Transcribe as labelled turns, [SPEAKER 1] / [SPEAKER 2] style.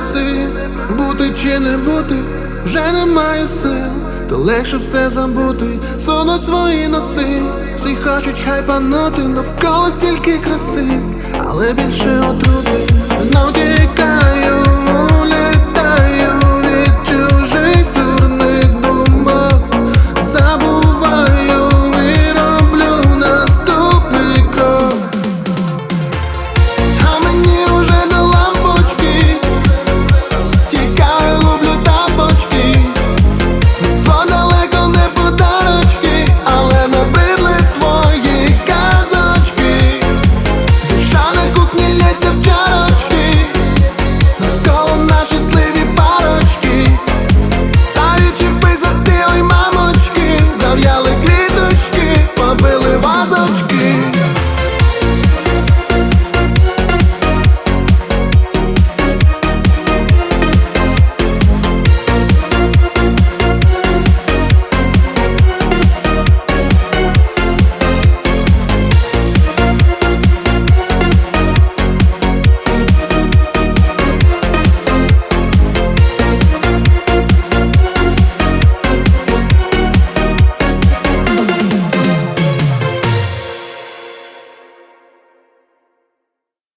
[SPEAKER 1] краси, бути чи не бути, вже немає сил, то легше все забути, сонуть свої носи, всі хочуть хай панути, навколо стільки краси, але більше отрути знов тільки